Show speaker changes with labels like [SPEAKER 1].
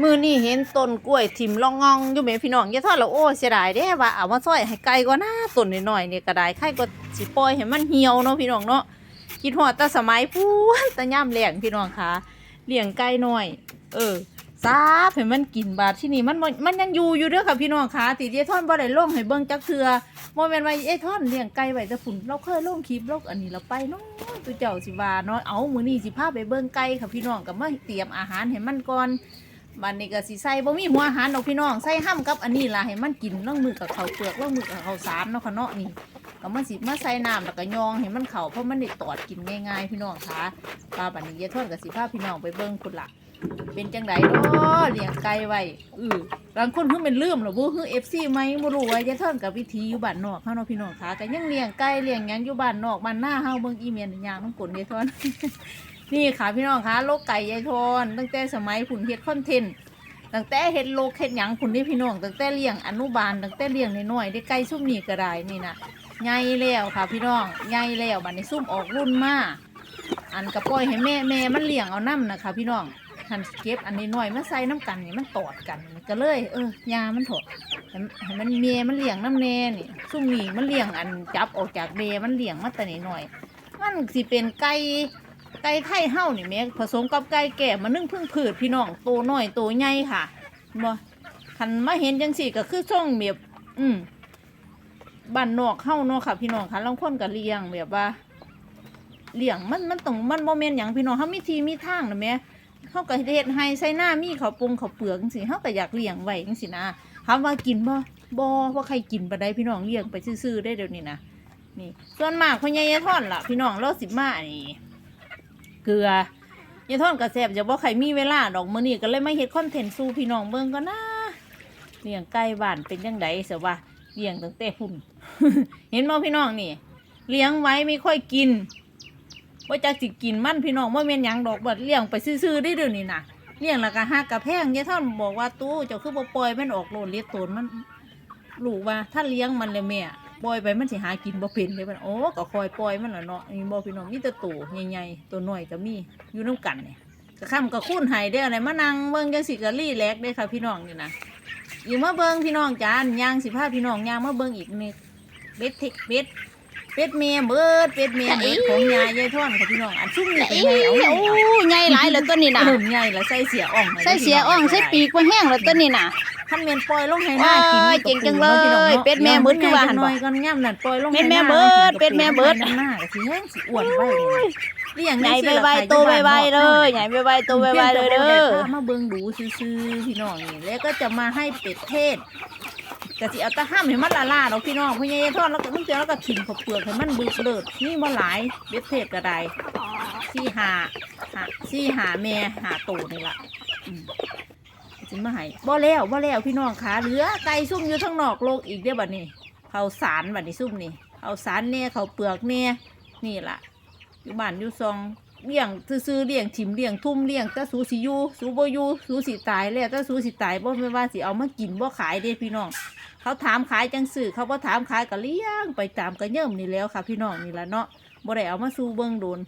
[SPEAKER 1] มือนี่เห็นต้นกล้วยทิมลองงองอยู่แม่พี่น้องอย่าทอดแล้วโอ้เสียดายเด้ว่าเอามาซอยให้ไก่ก็น่าต้นน้อยๆนี่ยก็ได้ไข่ก็สิปล่อยให้มันเหี่ยวเนาะพี่น้องเนาะคิดฮอดแต่สมัยพูนแต่ย่ำแรงพี่น้องคะเลี้ยงไก่น้อย เออซาบให้มันกินบาดที่นี่มันมันยังอยู่อยู่เด้อค่ะพี่น้องคะติเยท่อนบ่ได้ลงให้เบิ่งจักเทื่อบ่แม่นว่าเอ้ท่อนเลี้ยงไก่ไว้แต่ฝุ่นเราเคยลงคลิปลงอันนี้เราไปเนาะตัวเจ้าสิว่าเนาะเอามื้อนี้สิพาไปเบิ่งไก่ค่ะพี่น้องก็มาเตรียมอาหารให้มันก่อน บันนี้ก็สิใส่บ่มีหัวหันดอกพี่น้องใส่ห้ำกับอันนี้ล่ะให้มันกินล่องมือกับข้าวเปลือกล่องมือกับข้าวสารเนาะค่ะเนาะนี่ก็มันสิมาใส่น้ำแล้วก็ยองให้มันเข้าเพราะมันได้ตอดกินง่ายๆ พี่น้องคะปลาบันนี้ยายทอนกับสิพาพี่น้องไปเบิ่งคุณล่ะ เป็นจังไดเนาะเลี้ยงไก่ไว้อือบางคนเพิ่งเป็นลืมหรอบ่คือ FC ไหมบ่รู้ว่ายายทอนกับวิธีอยู่บ้านนอกเฮาเนาะพี่น้องคะก็ยังเลี้ยงไก่เลี้ยงหยังอยู่บ้านนอกบ้านหน้าเฮาเบิ่งอีเมลยางน้ำกลนยายทอน นี่ค่ะพี่น้องคะโลกไก่ยายทอนตั้งแต่สมัยผุนเฮ็ดคอนเทนต์ตั้งแต่เฮ็ดโลกเฮ็ดหยังคุณนี่พี่น้องตั้งแต่เลี้ยงอนุบาลตั้งแต่เลี้ยงน้อยๆได้ไก่ซุ่มนี่ก็ได้นี่นะใหญ่แล้วค่ะพี่น้องใหญ่แล้วบัดนี้ซุ่มออกรุ่นมาอันกระปล่อยให้แม่แม่มันเลี้ยงเอาน้ำนะคะพี่น้อง หันเก็บอันนี้หน้อยมาใส่น้ำกันนี่มันตอดกันก็เลย เออยามันถอดให้ให้มันเมียมันเลี้ยงน้ำแน่นี่ซุ่มนี่มันเลี้ยงอันจับออกจากเมมันเลี้ยงมาแต่น้อย มันสิเป็นไก่ไก่ไทยเฮ้านี่แม่ผสมกับไก่แก่มานึ่งพึ่งผืดพี่น้องโตหน้อยโตใหญ่ค่ะบ่คันมาเห็นจังสี่ก็คือช่องแบบอืมบ้านนอกเฮ้าเนาะค่ะพี่น้องค่ะลางคนก็เลี้ยงแบบว่าเลี้ยงมันมันต้องมันบ่แม่นหยังพี่น้องเฮามีทีมีทางนะแม่ เฮาก็เฮ็ดให้ใส่หน้ามีข้าวปรุงข้าวเปลือกจังซี่เฮาก็อยากเลี้ยงไว้จังซี่นะถามว่ากินบ่บ่ว่าใครกินบ่ได้พี่น้องเลี้ยงไปซื่อๆได้เดี๋ยวนี้นะนี่ ส่วนมากพ่อใหญ่ยายท่อนล่ะ พี่น้องเราสิมานี่เกลือยายทอนกระแสบจะบ่ใครมีเวลาดอกมื้อนี้ก็เลยมาเฮ็ดคอนเทนต์สู่พี่น้องเบิ่งก็นะเลี้ยงไก่บ้านเป็นจังไดเสียว่าเลี้ยงตั้งแต่พุ่นเห็นบ่พี่น้องนี่ เลี้ยงไว้ไม่ค่อยกิน ว่าจักสิกินมันพี่น้องว่าแม่นหยังดอกบัดเลี้ยงไปซื่อๆได้เดี๋ยวนี้นะเลี้ยงแล้วก็หักกะแพงยายท่อนบอกว่าตู้เจ้าคือบ่ปล่อยมันออกโลดเลี้ยงตนมันลูกว่าถ้าเลี้ยงมันเลยแม่ปล่อยไปมันสิหากินบ่เป็นเลยมันโอ้ก็คอยปล่อยมันล่ะเนาะนี่บ่พี่น้องมีแต่ตัวใหญ่ๆตัวน้อยก็มีอยู่นํกันเนี่ยก็ค่ำก็คุ้นให้เด้อะไหนมานั่งเบิ่งจังสิก็รีแลกซ์เด้ค่ะพี่น้องนี่นะอยู่มาเบิ่งพี่น้องจานยางสิพาพี่น้องยางมาเบิ่งอีกนี่เป็ดทิเป็ด เป็ดเมียเบิดเป็ดเมียเบิดของยายยายท่อนค่ะพี่น้องอันซุ่มนี่เป็นไงเอา
[SPEAKER 2] โอ้ใหญ่หลายเลยตัวนี้น่ะ
[SPEAKER 1] เอิ่มใหญ่ละใส่เสียอ่องให้
[SPEAKER 2] ใส่เสียอ่องใส่ปีกว่าแห้งเลยตัวนี้น่ะ
[SPEAKER 1] ท่านเมียนปล่อยลงให้หน้ากิน
[SPEAKER 2] โอ้ยเก่งจังเลยเป็ดแม่เบิดคือว่าหั่นบ่
[SPEAKER 1] น้อยก็ย่ำนั่นปล่อยลง
[SPEAKER 2] เป็ดแม่
[SPEAKER 1] ให้หน้า
[SPEAKER 2] เบิด
[SPEAKER 1] กินกับ
[SPEAKER 2] เป็ดแม่เบิด
[SPEAKER 1] หน้าก็สิแห้งสิอ้วนไว้นี่นะเลี้ยง
[SPEAKER 2] ใหญ่
[SPEAKER 1] จัง
[SPEAKER 2] ไว
[SPEAKER 1] ซี่ล่ะ
[SPEAKER 2] ๆโตไวๆเลยใหญ่ไวๆโตไวๆเลยเด้อ
[SPEAKER 1] พีงแต่บ่ได้พามาเบิ่งดูซื่อๆพี่น้องนี่แล้วก็จะมาให้เป็ดเทศ ก็สิเอาตะห้ามให้มันละลาดอกพี่น้องพี่ยายทอดแล้วก็มึงเจอแล้วก็ถิ่มข้าวเปลือกให้มันบึกเลิดนี่บ่หลายเป็ดเทศก็ได้สี่หาหาสี่หาแม่หาโตนี่ล่ะอืมสิมาให้บ่แล้วบ่แล้วพี่น้องขาเหลือไก่ซุ่มอยู่ทั้งนอกโลกอีกเด้อบัดนี้เขาสารบัดนี้ซุ่มนี่เขาสารแน่เขาเปลือกแน่นี่ล่ะอยู่บ้านอยู่ซอง เลี้ยงซื้อเลี้ยงชิมเลี้ยงทุ่มเลี้ยงแต่สูสิยูสูบ่อยูสูสิตายแล้วแต่สูสิตายบ่ไม่ว่าสิเอามากินบ่ขายเด้พี่น้อง เขาถามขายจังสื่อเขาบ่ถามขายก็เลี้ยงไปตามกระเยิ่มนี่แล้วค่ะ พี่น้องนี่ละเนาะบ่ได้เอามาสู้เบิ่งโดน